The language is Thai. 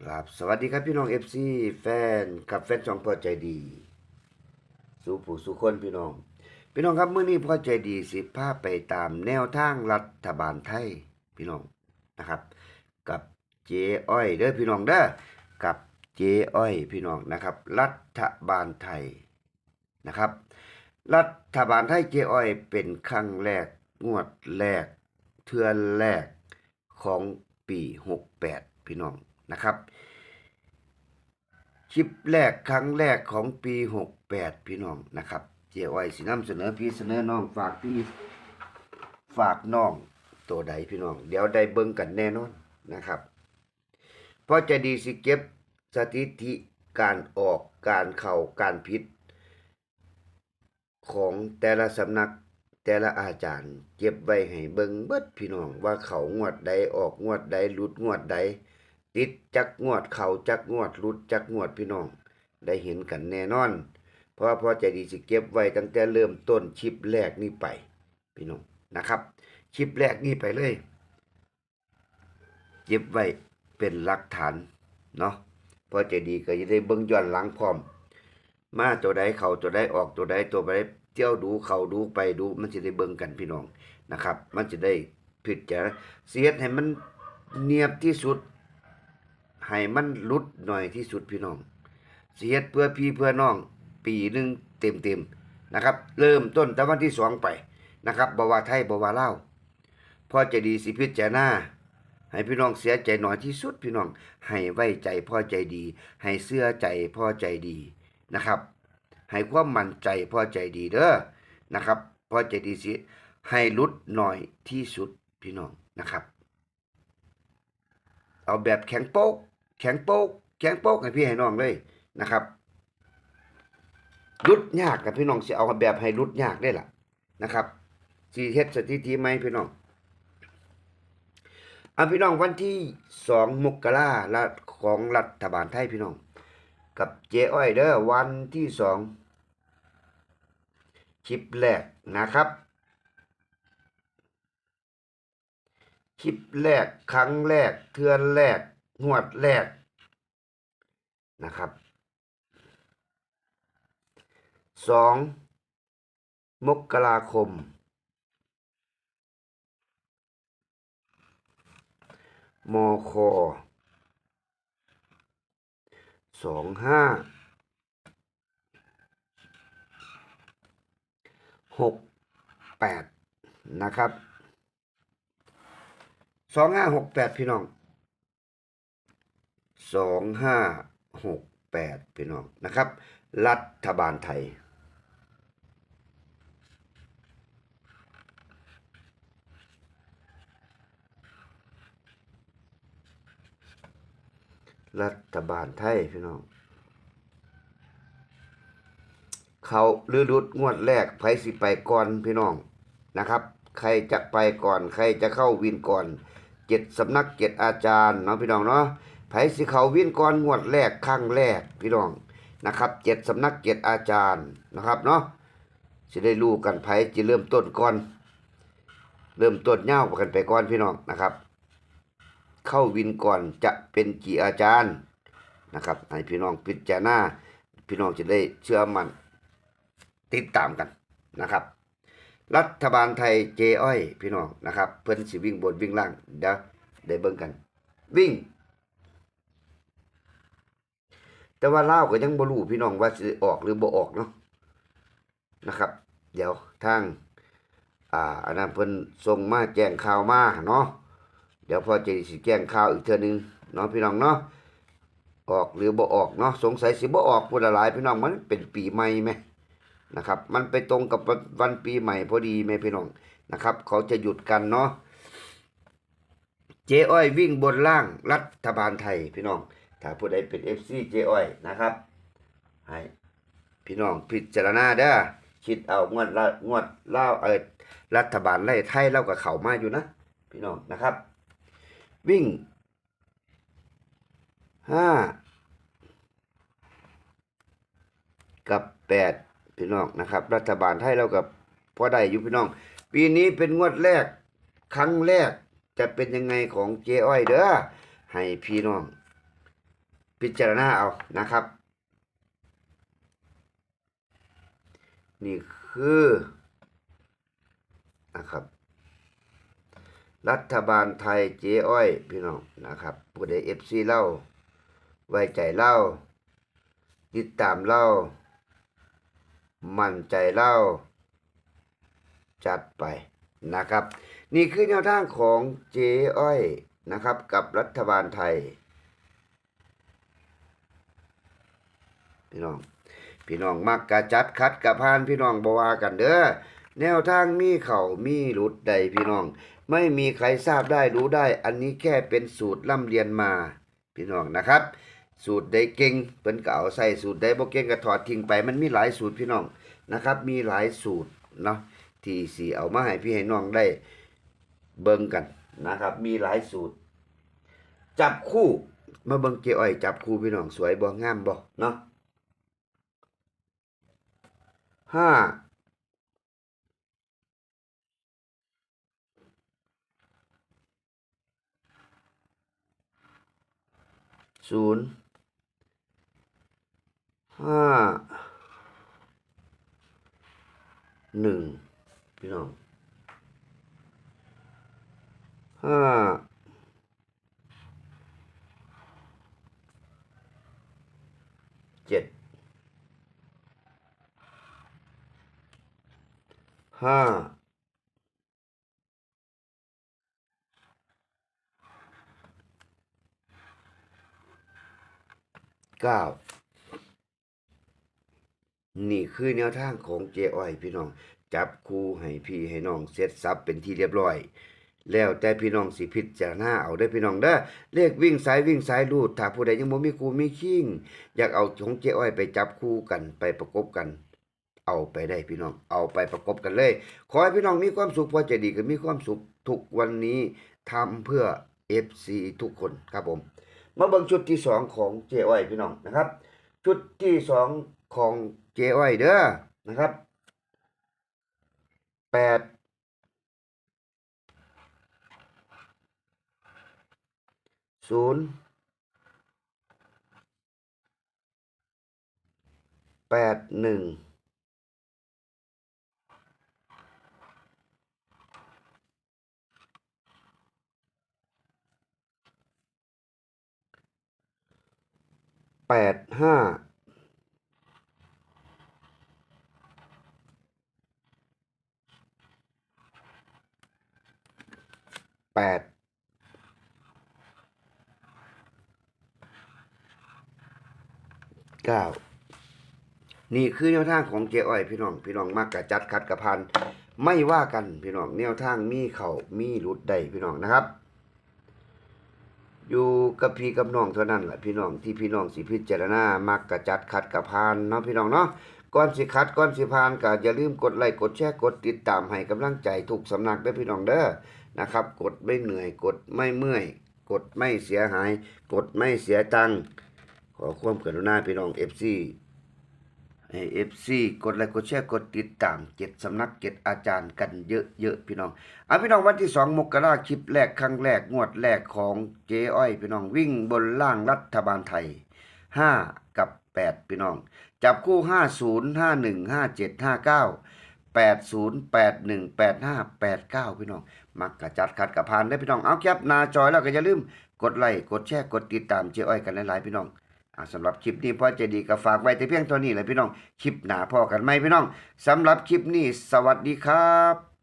ครับสวัสดีครับพี่น้อง FC แฟนกับแฟนช่องพอใจดี สู่ผู้สู่คนพี่น้อง พี่น้องครับเมื้อนี้พอใจดีสิพาไปตามแนวทางรัฐบาลไทยพี่น้องนะครับ กับเจอ้อยเด้อพี่น้องเด้อกับเจอ้อยพี่น้องนะครับ รัฐบาลไทยนะครับ รัฐบาลไทยเจอ้อยเป็นครั้งแรกงวดแรกเทือนแรกของปี 68 พี่น้อง นะครับคลิปแรกครั้งแรกของปี 68 พี่น้องนะครับเจอ้อยสินำเสนอพี่เสนอน้องฝากพี่ฝากน้องตัวใดพี่น้อง เดี๋ยวได้เบิ่งกันแน่นอนนะครับเพราะจะดีสิเก็บสถิติการออกการเข้าการผิดของแต่ละสำนักแต่ละอาจารย์ เก็บไว้ให้เบิ่งเบิดพี่น้องว่าเขางวดใดออกงวดใดหลุดงวดใด ติดจักงวดเขาจักงวดหลุดจักงวดพี่น้อง ได้เห็นกันแน่นอน เพราะว่าพอใจดีสิเก็บไว้ตั้งแต่เริ่มต้นชิปแรกนี้ไป พี่น้องนะครับ ชิปแรกนี้ไปเลยเก็บไว้เป็นหลักฐานเนาะพอใจดีก็จะได้เบิ่งย้อนหลังพร้อม มาตัวใดเขาตัวใดออกตัวใดตัวใดเที่ยวดูเขาดูไปดูมันจะได้เบิ่งกันพี่น้องนะครับ มันจะได้พิจารณาเสียดให้มันเนียบที่สุด ให้มันลุดหน่อยที่สุดพี่น้องเสียดเพื่อพี่เพื่อน้อง ปีหนึ่งเต็มเต็มนะครับ เริ่มต้นแต่วันที่สองไปนะครับบว่าไทยบว่าเล่าวพอจะดีสิพิจารณาให้พี่น้องเสียใจหน่อยที่สุดพี่น้อง ให้ไว้ใจพ่อใจดี ให้เสื้อใจพ่อใจดีนะครับ ให้ความมั่นใจพ่อใจดีเด้อนะครับพ่อใจดีสิให้ลุดหน่อยที่สุดพี่น้องนะครับ เอาแบบแข็งโป๊ก แข็งโป๊กแข็งโป๊กให้พี่ให้น้องเลยนะครับรุดยากกับพี่น้องสิเอาแบบให้รุดยากได้ล่ะนะครับสีเฮ็ดสถิติไหมพี่น้องเอาพี่น้องวันที่สองมกราละของรัฐบาลไทยพี่น้อง กับเจอ้อยเด้อวันที่สองคลิปแรกนะครับ คลิปแรกครั้งแรกเทือนแรก งวดแรกนะครับสองมกราคม มคสองห้าหกแปดนะครับสองห้าหกแปดพี่น้อง สองห้าหกแปดพี่น้องนะครับ รัฐบาลไทยรัฐบาลไทยพี่น้อง เขาลือรุดงวดแรกไผสิไปก่อนพี่น้องนะครับ ใครจะไปก่อน ใครจะเข้าวินก่อนเจ็ดสำนักเจ็ดอาจารย์เนาะพี่น้องเนาะ ผสิเขาวิ่นก่อนงวดแรกครั้งแรกพี่น้องนะครับเจ็ดสำนักเจ็ดอาจารย์นะครับเนาะจะได้รู้กันไผจะเริ่มต้นก่อน เริ่มต้นเง่าวกันไปก่อนพี่น้องนะครับ เข้าวินก่อนจะเป็นกี่อาจารย์นะครับให้พี่น้องพิจารณาพี่น้องจะได้เชื่อมันติดตามกันนะครับ รัฐบาลไทยเจอ้อยพี่น้องนะครับ เพิ่นสิวิ่งบนวิ่งล่างเดี๋ยวได้เบิ่งกัน วิ่ง แต่ว่าเล่าก็ยังบ่รู้พี่น้องว่าสิออกหรือบ่ออกเนาะนะครับ เดี๋ยวทางอ่าอันนั้นเพิ่นส่งมาแจ้งข่าวมาเนาะเดี๋ยวพอจะสิแจ้งข่าวอีกเทื่อนึงเนาะพี่น้องเนาะออกหรือบ่ออกเนาะสงสัยสิบ่ออกพุ่นละหลายพี่น้องมันเป็นปีใหม่ไหมนะครับ มันไปตรงกับวันปีใหม่พอดีไหมพี่น้องนะครับ เขาจะหยุดกันเนาะเจอ้อยวิ่งบนล่างรัฐบาลไทยพี่น้อง ถ้าผู้ใดเป็น FC เจอ้อยนะครับให้พี่น้องพิจารณาเด้อคิดเอางวดละงวดเล่าเออรัฐบาลไล่ไทยเล่ากับเขามาอยู่นะ พี่น้องนะครับ วิ่งห้ากับแปดพี่น้องนะครับ รัฐบาลไทยเรากับพอได้อยู่พี่น้อง ปีนี้เป็นงวดแรก ครั้งแรกจะเป็นยังไงของเจอ้อยเด้อให้พี่น้อง พิจารณาเอานะครับ นี่คือนะครับ รัฐบาลไทยเจ๊อ้อยพี่น้องนะครับผู้ใดเอฟซีเล่า ไว้ใจเล่าติดตามเล่า มั่นใจเล่า จัดไปนะครับ นี่คือแนวทางของเจ๊อ้อยนะครับ กับรัฐบาลไทย พี่น้อง พี่น้องมักกะจัดคัดกะพานพี่น้องบวากันเด้อแนวทางมีเข่ามีหลุดใดพี่น้อง ไม่มีใครทราบได้รู้ได้ อันนี้แค่เป็นสูตรล่ำเรียนมา พี่น้องนะครับ สูตรใดเก่งเพิ่นก็เอาใส่สูตรใดบ่เก่งก็ถอดทิ้งไป มันมีหลายสูตรพี่น้องนะครับ มีหลายสูตรเนาะที่สิเอามาให้พี่ให้น้องได้เบิ่งกันนะครับ มีหลายสูตร จับคู่มาเบิ่งเจ้อ้อยจับคู่พี่น้องสวยบ่งามบ่เนาะ ห้าศูนย์ห้าหนึ่งพี่น้องห้าเจ็ด ห้าเก้านี่คือแนวทางของเจอ้อยพี่น้อง จับคู่ให้พี่ให้น้องเสร็จสับเป็นที่เรียบร้อย แล้วแต่พี่น้องสิพิจารณาเอาได้พี่น้องเด้อเลขวิ่งสายวิ่งสายรูดถ้าผู้ใดยังบ่มีครูมีคิงอยากเอาของเจอ้อยไปจับคู่กันไปประกบกัน เอาไปได้พี่น้อง เอาไปประกบกันเลย ขอให้พี่น้องมีความสุขพอใจดีก็มีความสุขทุกวันนี้ทำเพื่อ FC ทุกคนครับผม มาเบิ่งชุดที่สองของเจอ้อยพี่น้องนะครับ ชุดที่สองของเจอ้อยเด้อนะครับแปดศูนย์แปดหนึ่ง แปดห้าแปดเก้านี่คือแนวทางของเจ๊อ้อยพี่น้อง พี่น้องมักกะจัดคัดกะพันไม่ว่ากันพี่น้องแนวทางมีเขามีหลุดได้พี่น้องนะครับ กับพี่กับน้องเท่านั้นแหละพี่น้องที่พี่น้องสิพิจารณามักกะจัดคัดกะพานเนาะพี่น้องเนาะก่อนสิคัดก่อนสิพานก็อย่าลืมกดไลค์กดแชร์กดติดตามให้กำลังใจถูกสำนักเด้อพี่น้องเด้อนะครับ กดไม่เหนื่อยกดไม่เมื่อย กดไม่เสียหาย กดไม่เสียตังขอความกรุณาพี่น้อง FC ให้ FC กดไลค์กดแชร์กดติดตามเจ็ดสำนักเจ็ดอาจารย์กันเยอะๆพี่น้องเอาพี่น้องวันที่สองมกราคลิปแรกครั้งแรกงวดแรกของเจ๊อ้อย พี่น้องวิ่งบนล่างรัฐบาลไทยห้ากับแปดพี่น้อง จับคู่ห้าศูนย์ห้าหนึ่งห้าเจ็ดห้าเก้าแปดศูนย์แปดหนึ่งแปดห้าแปดเก้าพี่น้อง มักกะจัดขัดกะพานได้พี่น้องเอาแคปหนาจอยแล้วก็อย่าลืมกดไลค์กดแชร์กดติดตามเจ๊อ้อยกันหลายๆพี่น้อง สำหรับคลิปนี้พ่อจะดีก็ฝากไว้แต่เพียงเท่านี้เลยพี่น้อง คลิปหน้าพ่อกันไหมพี่น้องสำหรับคลิปนี้ สวัสดีครับ